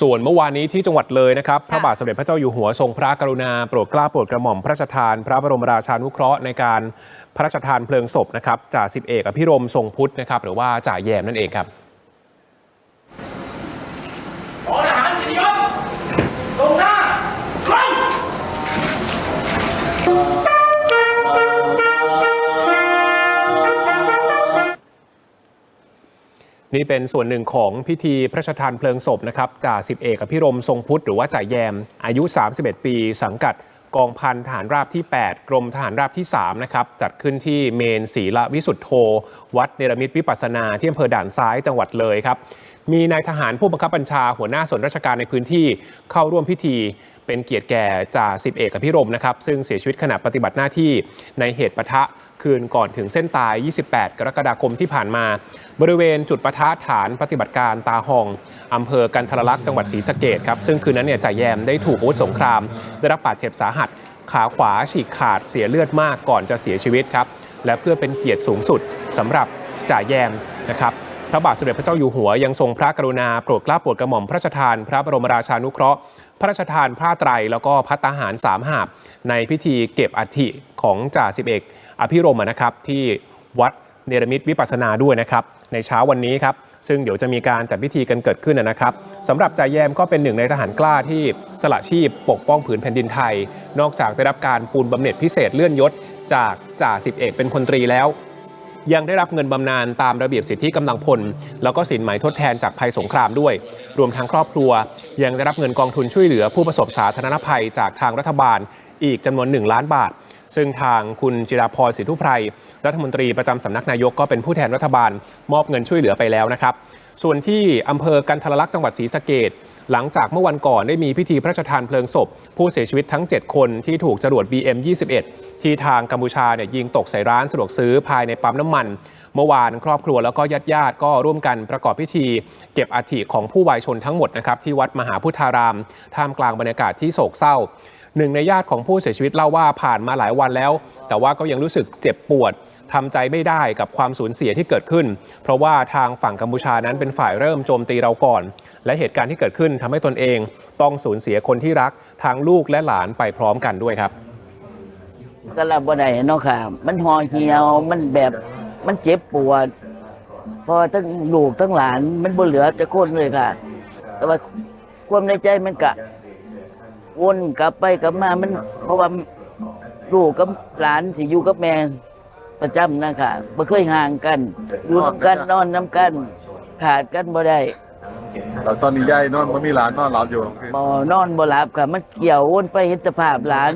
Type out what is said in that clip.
ส่วนเมื่อวานนี้ที่จังหวัดเลยนะครับ พระบาทสมเด็จพระเจ้าอยู่หัวทรงพระกรุณาโปรดเกล้าโปรดกระหม่อมพระราชทาน พระบรมราชานุเคราะห์ในการพระราชทานเพลิงศพนะครับจ่าสิบเอกอภิรมย์ทรงพุทธนะครับหรือว่าจ่าแยมนั่นเองครับ นี่เป็นส่วนหนึ่งของพิธีพระราชทานเพลิงศพนะครับจ่าสิบเอกอภิรมทรงพุทธหรือว่าจ่าแยม อายุ 31 ปี สังกัดกองพันทหารราบที่ 8 กรมทหารราบที่ 3 นะครับ จัดขึ้นที่เมนศรีละวิสุทธโธ วัดเนรมิตวิปัสนา ที่อำเภอด่านซ้ายจังหวัดเลยครับ มีนายทหารผู้บังคับบัญชาหัวหน้าส่วนราชการในพื้นที่เข้าร่วมพิธีเป็นเกียรติแก่จ่าสิบเอกอภิรมนะครับ ซึ่งเสียชีวิตขณะปฏิบัติหน้าที่ในเหตุปะทะ คืนก่อนถึงเส้นตาย 28 กรกฎาคมที่ผ่านมา บริเวณจุดประทะฐานปฏิบัติการตาหองอำเภอกันทรลักษณ์จังหวัดศรีสะเกดครับซึ่งคืนนั้นเนี่ยจ่าแยมได้ถูกอาวุธสงคราม ได้รับบาดเจ็บสาหัส ขาขวาฉีกขาดเสียเลือดมากก่อนจะเสียชีวิตครับและเพื่อเป็นเกียรติสูงสุดสำหรับจ่าแยมนะครับพระบาทสมเด็จพระเจ้าอยู่หัวยังทรงพระกรุณาโปรดเกล้าโปรดกระหม่อมพระราชทาน พระบรมราชานุเคราะห์ พระราชทานผ้าไตรแล้วก็พัตตาหารสามหาบในพิธีเก็บอัฐิของจ่าสิบเอก อภิรมนะครับที่วัดเนรมิตวิปัสนาด้วยนะครับในเช้าวันนี้ครับซึ่งเดี๋ยวจะมีการจัดพิธีกันเกิดขึ้นนะครับสำหรับจ่าแยมก็เป็นหนึ่งในทหารกล้าที่สละชีพปกป้องผืนแผ่นดินไทย นอกจากได้รับการปูนบำเหน็จพิเศษเลื่อนยศ จากจ่าสิบเอกเป็นพลตรีแล้ว ยังได้รับเงินบำนาญตามระเบียบสิทธิกำลังพล แล้วก็สินไหมทดแทนจากภัยสงครามด้วย รวมทั้งครอบครัว ยังได้รับเงินกองทุนช่วยเหลือผู้ประสบสาธารณภัยจากทางรัฐบาลอีกจำนวน 1 ล้านบาท ซึ่งทางคุณจิราพรสิทธุไพรรัฐมนตรีประจำสำนักนายกก็เป็นผู้แทนรัฐบาล มอบเงินช่วยเหลือไปแล้วนะครับ ส่วนที่อำเภอกันทรลักษณ์จังหวัดศรีสะเกดหลังจากเมื่อวันก่อนได้มีพิธีพระราชทานเพลิงศพ ผู้เสียชีวิตทั้ง 7 คนที่ถูกจรวด BM21 ที่ทางกัมพูชาเนี่ยยิงตกใส่ร้านสะดวกซื้อภายในปั๊มน้ำมัน เมื่อวานครอบครัวแล้วก็ญาติญาติก็ร่วมกันประกอบพิธี เก็บอัฐิของผู้วายชนทั้งหมดนะครับที่วัดมหาพุทธาราม ท่ามกลางบรรยากาศที่โศกเศร้า หนึ่งในญาติของผู้เสียชีวิตเล่าว่าผ่านมาหลายวันแล้ว แต่ว่าก็ยังรู้สึกเจ็บปวดทำใจไม่ได้กับความสูญเสียที่เกิดขึ้น เพราะว่าทางฝั่งกัมพูชานั้นเป็นฝ่ายเริ่มโจมตีเราก่อน และเหตุการณ์ที่เกิดขึ้นทำให้ตนเอง ต้องสูญเสียคนที่รักทางลูกและหลานไปพร้อมกันด้วยครับก็รับบ่ได้เนาะค่ะ มันห่อเหี่ยว มันแบบมันเจ็บปวด พอทั้งลูกทั้งหลานมันบ่เหลือจะคนเลยค่ะ แต่ว่าความในใจมันกะ วนกลับไปกลับมามัน เพราะว่าลูกกับหลานสิอยู่กับแม่ประจำนะค่ะม่เคยห่างกัน อยู่กันนอนน้ำกัน ขาดกันบ่ได้แต่ตอนนี้ยายนอนมัมีหลานนอนหลับอยู่บ่นอนบ่หลับค่ะ มันเกี่ยววนไปเห็นสภาพหลาน